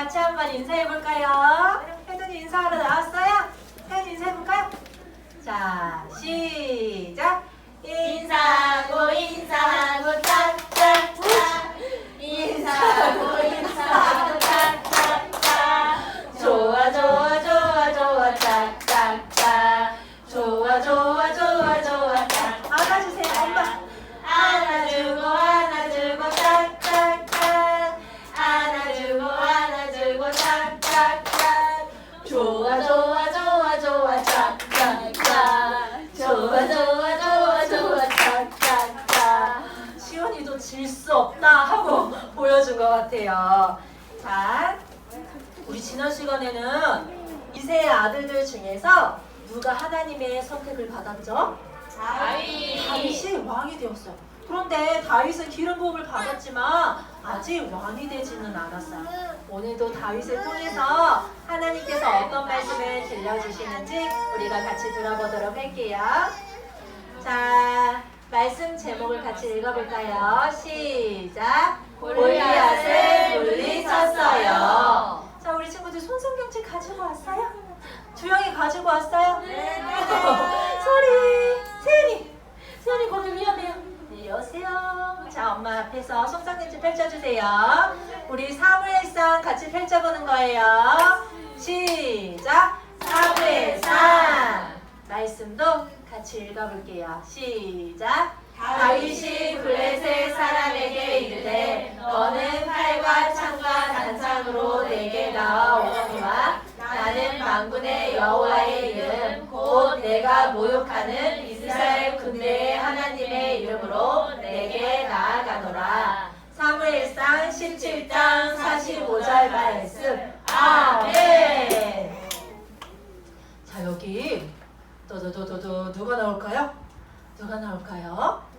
같이 한번 인사해볼까요? 혜준이 인사하러 나왔어요? 혜준이 인사해볼까요? 자, 시작! 인사하고 인사하고 짝짝짝 인사하고 인사하고 짝짝짝 좋아 좋아 좋아 좋아 짝짝짝 좋아 좋아 좋아 좋아 짝 안아주세요, 엄마! 안아주고 안아주고 짝짝짝 안아주고 안아주고 짝짝짝 좋아 좋아 좋아 좋아 짝짝짝 좋아 좋아 좋아 좋아 짝짝짝 시온이도 질 수 없다 하고 보여준 것 같아요. 자, 우리 지난 시간에는 이세의 아들들 중에서 누가 하나님의 선택을 받았죠? 다윗 다윗이 왕이 되었어요. 그런데 다윗은 기름 부음을 받았지만 아직 왕이 되지는 않았어요. 오늘도 다윗을 통해서 하나님께서 어떤 말씀을 들려주시는지 우리가 같이 들어보도록 할게요. 자, 말씀 제목을 같이 읽어볼까요? 시작. 골리앗을 물리쳤어요. 자, 우리 친구들 손성경책 가지고 왔어요? 주영이 가지고 왔어요? 네. 소리, 세연이, 세연이 거기 위험해요. 이리 오세요. 자, 엄마 앞에서 손성경책 펼쳐주세요. 우리 사무엘상 같이 펼쳐보는 거예요. 시작. 사무엘상. 말씀도 같이 읽어볼게요. 시작. 다윗이 블레셋 사람에게 이르되 너는 팔과 창과 단창으로 내게 나아오거니와 나는 만군의 여호와의 이름 곧 내가 모욕하는 이스라엘 군대의 하나님의 이름으로 내게 나아가노라 사무엘상 17장 45절 말씀. 아멘. 자 여기 또또또또 누가 나올까요? 누가 나올까요?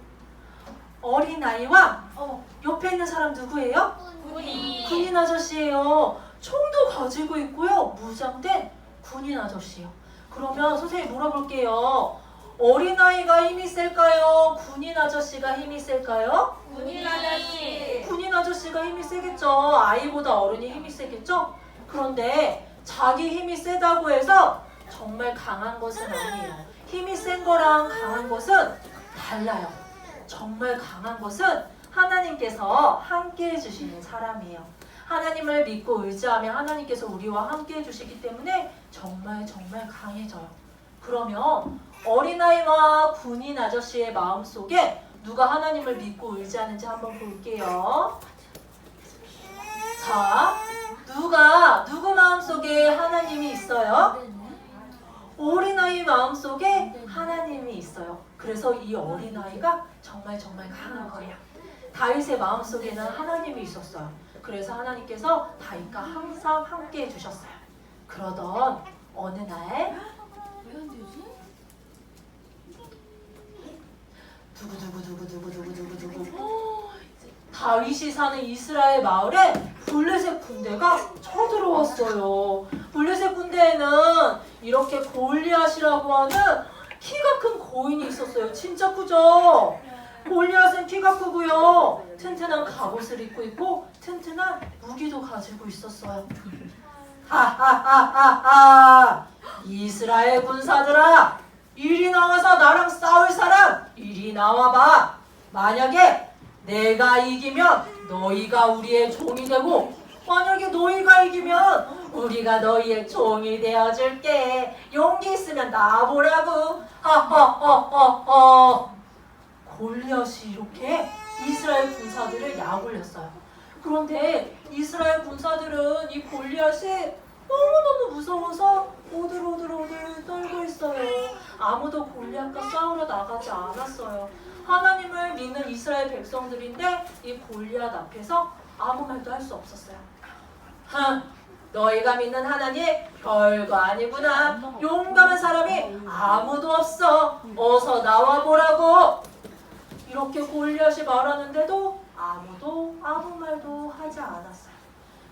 어린 아이와 어, 옆에 있는 사람 누구예요? 군인 군인 아저씨예요. 총도 가지고 있고요. 무장된 군인 아저씨요. 그러면 선생님 물어볼게요. 어린 아이가 힘이 셀까요? 군인 아저씨가 힘이 셀까요? 군인 아저씨 군인 아저씨가 힘이 세겠죠. 아이보다 어른이 힘이 세겠죠. 그런데 자기 힘이 세다고 해서 정말 강한 것은 아니에요. 힘이 센 거랑 강한 것은 달라요. 정말 강한 것은 하나님께서 함께 해주시는 사람이에요. 하나님을 믿고 의지하면 하나님께서 우리와 함께 해주시기 때문에 정말 정말 강해져요. 그러면 어린아이와 군인 아저씨의 마음 속에 누가 하나님을 믿고 의지하는지 한번 볼게요. 자, 누가 누구 마음 속에 하나님이 있어요? 어린아이 마음 속에 하나님이 있어요. 그래서 이 어린아이가 정말 정말 강한 거예요. 다윗의 마음 속에는 하나님이 있었어요. 그래서 하나님께서 다윗과 항상 함께 해주셨어요. 그러던 어느 날 두구두구두구두구두구두구두구 다윗이 사는 이스라엘 마을에 블레셋 군대가 쳐들어왔어요. 블레셋 군대에는 이렇게 골리앗이라고 하는 키가 큰 고인이 있었어요. 진짜 크죠? 골리앗은 키가 크고요. 튼튼한 갑옷을 입고 있고 튼튼한 무기도 가지고 있었어요. 하하하하하 이스라엘 군사들아 이리 나와서 나랑 싸울 사람 이리 나와봐. 만약에 내가 이기면 너희가 우리의 종이 되고 만약에 너희가 이기면 우리가 너희의 종이 되어줄게. 용기 있으면 나와보라고. 허허허허허 골리앗이 이렇게 이스라엘 군사들을 약올렸어요 그런데 이스라엘 군사들은 이 골리앗이 너무너무 무서워서 오들오들오들 떨고 있어요. 아무도 골리앗과 싸우러 나가지 않았어요. 하나님을 믿는 이스라엘 백성들인데 이 골리앗 앞에서 아무 말도 할 수 없었어요. 하, 너희가 믿는 하나님 별거 아니구나. 용감한 사람이 아무도 없어. 어서 나와 보라고. 이렇게 골리앗이 말하는데도 아무도 아무 말도 하지 않았어요.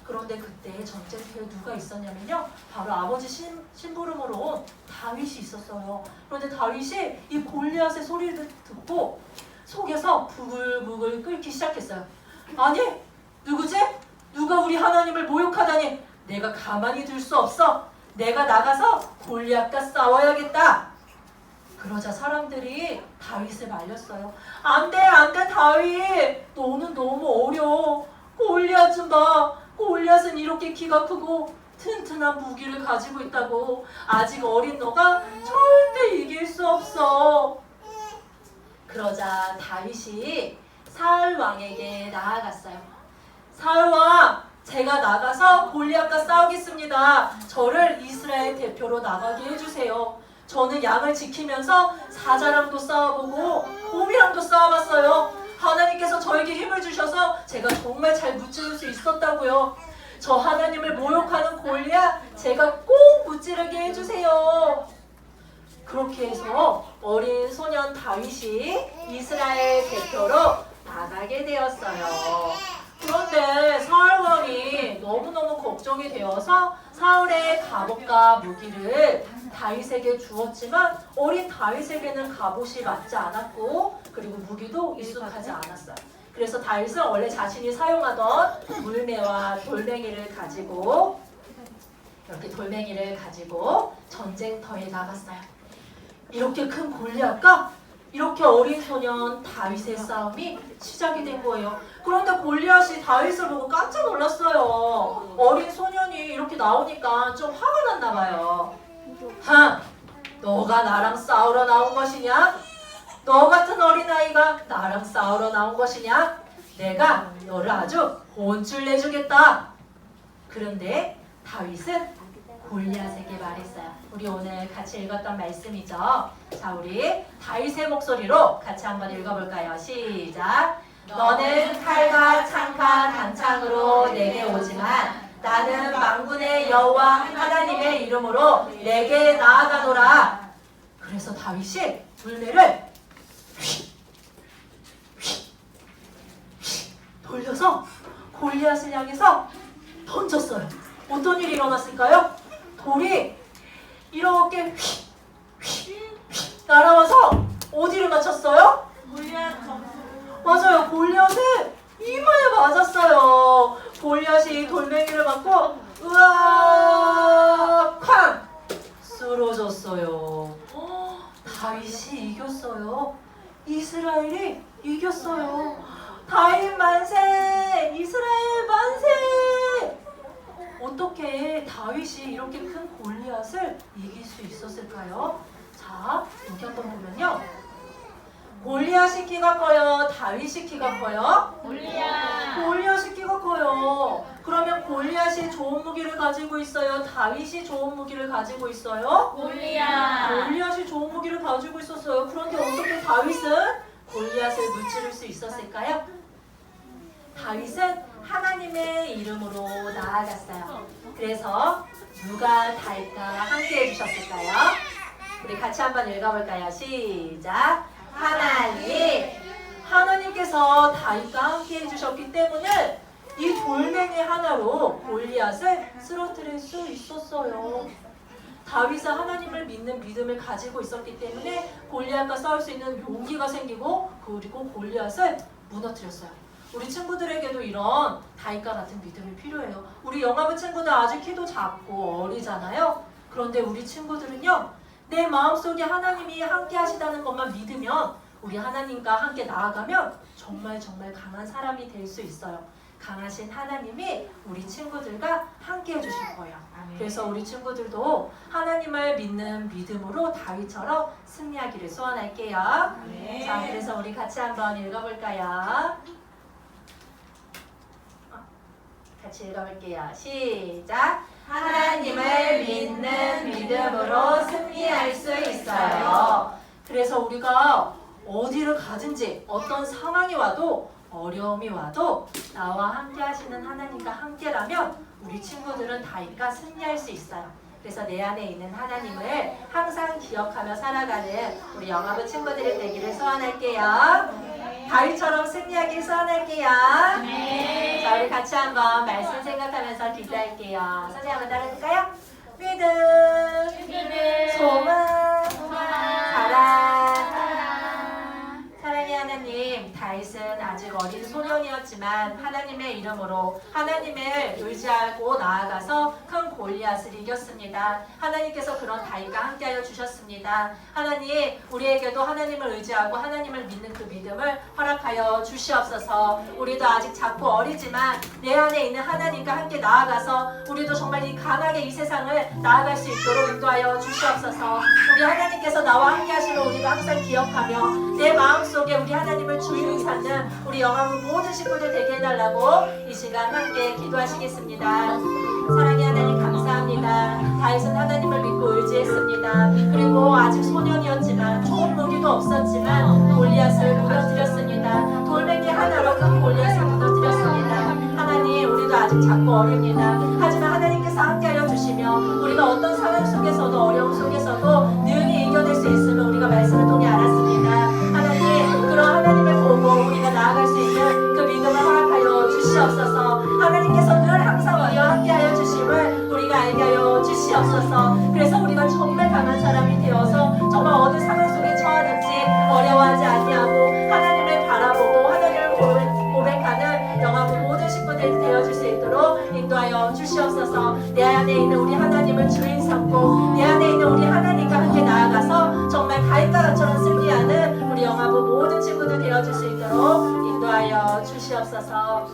그런데 그때 전쟁터에 누가 있었냐면요. 바로 아버지 심, 심부름으로 온 다윗이 있었어요. 그런데 다윗이 이 골리앗의 소리를 듣고 속에서 부글부글 끓기 시작했어요. 아니 누구지? 누가 우리 하나님을 모욕하다니 내가 가만히 둘 수 없어. 내가 나가서 골리앗과 싸워야겠다. 그러자 사람들이 다윗을 말렸어요. 안 돼, 안 돼, 다윗. 너는 너무 어려. 골리앗 좀 봐. 골리앗은 이렇게 키가 크고 튼튼한 무기를 가지고 있다고. 아직 어린 너가 절대 이길 수 없어. 그러자 다윗이 사울 왕에게 나아갔어요. 사울 왕, 제가 나가서 골리앗과 싸우겠습니다. 저를 이스라엘 대표로 나가게 해주세요. 저는 양을 지키면서 사자랑도 싸워보고 곰이랑도 싸워봤어요. 하나님께서 저에게 힘을 주셔서 제가 정말 잘 무찌를 수 있었다고요. 저 하나님을 모욕하는 골리앗 제가 꼭 무찌르게 해주세요. 그렇게 해서 어린 소년 다윗이 이스라엘 대표로 나가게 되었어요. 그런데 사울 왕이 너무너무 걱정이 되어서 사울의 갑옷과 무기를 다윗에게 주었지만 어린 다윗에게는 갑옷이 맞지 않았고 그리고 무기도 익숙하지 않았어요. 그래서 다윗은 원래 자신이 사용하던 물매와 돌멩이를 가지고 이렇게 돌멩이를 가지고 전쟁터에 나갔어요. 이렇게 큰 골리앗과 이렇게 어린 소년 다윗의 싸움이 시작이 된 거예요. 그런데 골리앗이 다윗을 보고 깜짝 놀랐어요. 어린 소년이 이렇게 나오니까 좀 화가 났나 봐요. 하, 너가 나랑 싸우러 나온 것이냐? 너 같은 어린아이가 나랑 싸우러 나온 것이냐? 내가 너를 아주 혼쭐 내주겠다. 그런데 다윗은 골리앗에게 말했어요. 우리 오늘 같이 읽었던 말씀이죠. 자, 우리 다윗의 목소리로 같이 한번 읽어볼까요? 시작. 너는 칼과 창과 단창으로 내게 오지만 나는 망군의 여호와 하나님의 이름으로 내게 나아가노라. 그래서 다윗이 휙 돌려서 골리앗을 향해서 던졌어요. 어떤 일이 일어났을까요? 돌이 이렇게 휙, 휙, 휙 날아와서 어디를 맞췄어요? 골리앗 점수. 맞아요. 골리앗을 이마에 맞았어요. 골리앗이 돌멩이를 맞고 으아 쾅 쓰러졌어요. 어, 다윗이 이겼어요. 이스라엘이 이겼어요. 다윗 만세! 이스라엘 만세! 다윗이 이렇게 큰 골리앗을 이길 수 있었을까요? 자, 한번 보면요. 골리앗이 키가 커요? 다윗이 키가 커요? 골리앗. 골리앗이 키가 커요. 그러면 골리앗이 좋은 무기를 가지고 있어요? 다윗이 좋은 무기를 가지고 있어요? 골리앗. 골리앗이 좋은 무기를 가지고 있었어요. 그런데 어떻게 다윗은 골리앗을 무찌를 수 있었을까요? 다윗은 하나님의 이름으로 나아갔어요. 그래서 누가 다윗과 함께 해주셨을까요? 우리 같이 한번 읽어볼까요? 시작. 하나님. 하나님께서 다윗과 함께 해주셨기 때문에 이 돌멩이 하나로 골리앗을 쓰러뜨릴 수 있었어요. 다윗은 하나님을 믿는 믿음을 가지고 있었기 때문에 골리앗과 싸울 수 있는 용기가 생기고 그리고 골리앗을 무너뜨렸어요. 우리 친구들에게도 이런 다윗과 같은 믿음이 필요해요. 우리 영화부 친구들 아직 키도 작고 어리잖아요. 그런데 우리 친구들은요, 내 마음속에 하나님이 함께 하시다는 것만 믿으면 우리 하나님과 함께 나아가면 정말 정말 강한 사람이 될 수 있어요. 강하신 하나님이 우리 친구들과 함께 해주실 거예요. 그래서 우리 친구들도 하나님을 믿는 믿음으로 다윗처럼 승리하기를 소원할게요. 네. 자, 그래서 우리 같이 한번 읽어볼까요? 어, 같이 읽어볼게요. 시작. 하나님을 믿는 믿음으로 승리할 수 있어요. 그래서 우리가 어디를 가든지 어떤 상황이 와도 어려움이 와도 나와 함께 하시는 하나님과 함께라면 우리 친구들은 다윗과 승리할 수 있어요. 그래서 내 안에 있는 하나님을 항상 기억하며 살아가는 우리 영화부 친구들이 되기를 소원할게요. 다윗처럼 승리하길 소원할게요. 네. 자, 우리 같이 한번 말씀 생각하면서 기도할게요. 선생님 한번 따라해볼까요? 믿음, 믿음. 소망, 소망. 사랑. 사랑. 사랑의 하나님, 다윗은 아직 어린 소년이었지만 하나님의 이름으로 하나님을 의지하고 나아가서 큰 골리앗을 이겼습니다. 하나님께서 그런 다윗과 함께하여 주셨습니다. 하나님 우리에게도 하나님을 의지하고 하나님을 믿는 그 믿음을 허락하여 주시옵소서. 우리도 아직 작고 어리지만 내 안에 있는 하나님과 함께 나아가서 우리도 정말 이 강하게 이 세상을 나아갈 수 있도록 인도하여 주시옵소서. 우리 하나님께서 나와 함께 하시는 우리가 항상 기억하며 내 마음 속에 우리 하나님을 주인 삼는 우리 영화부 모든 식구들 되게 해달라고 이 시간 함께 기도하시겠습니다. 사랑의 하나님 감사합니다. 다윗은 하나님을 믿고 의지했습니다. 그리고 아직 소년이었지만 좋은 무기도 없었지만 골리앗을 무너뜨렸습니다. 돌멩이 하나로 그 골리앗을 무너뜨렸습니다. 하나님 우리도 아직 작고 어립니다. 하지만 하나님께서 함께하여 주시며 우리가 어떤 상황 속에서도 어려움 속에서도 능히 이겨낼 수 있음을 우리가 말씀을 통해 인도하여 주시옵소서. 내 안에 있는 우리 하나님을 주인 삼고 내 안에 있는 우리 하나님과 함께 나아가서 정말 같처럼 승리하는 우리 영화부 모든 친구들 되어줄 수 있도록 인도하여 주시옵소서.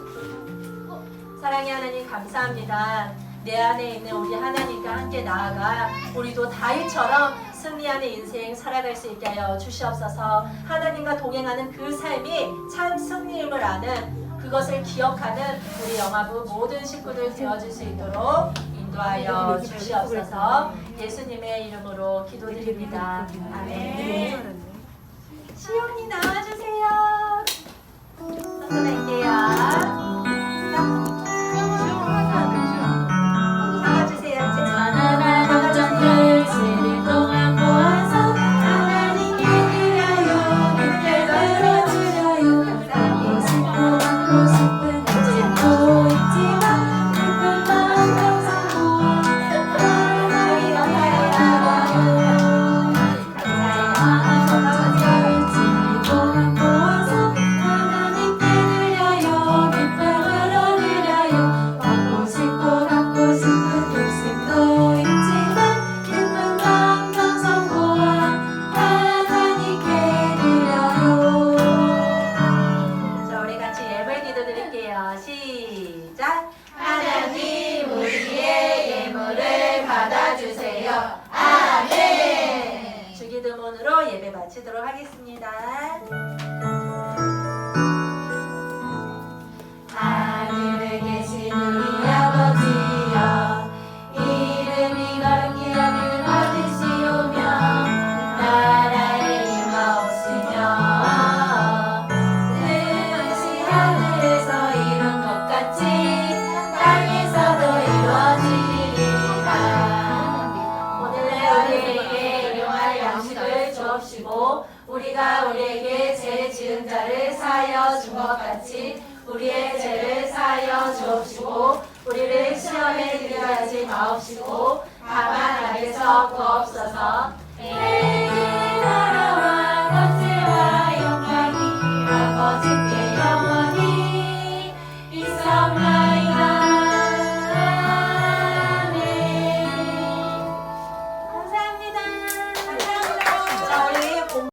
사랑의 하나님 감사합니다. 내 안에 있는 우리 하나님과 함께 나아가 우리도 다윗처럼 승리하는 인생 살아갈 수 있게 하여 주시옵소서. 하나님과 동행하는 그 삶이 참 승리임을 아는 그것을 기억하는 우리 영화부 모든 식구들 되어줄 수 있도록 인도하여 주시옵소서. 예수님의 이름으로 기도드립니다. 아멘. 시온이 나와주세요. 나와주세요. 같이 우리의 죄를 사하여 주옵시고 우리를 시험에 들게 하지 마옵시고 다만 악에서 구하옵소서. 아멘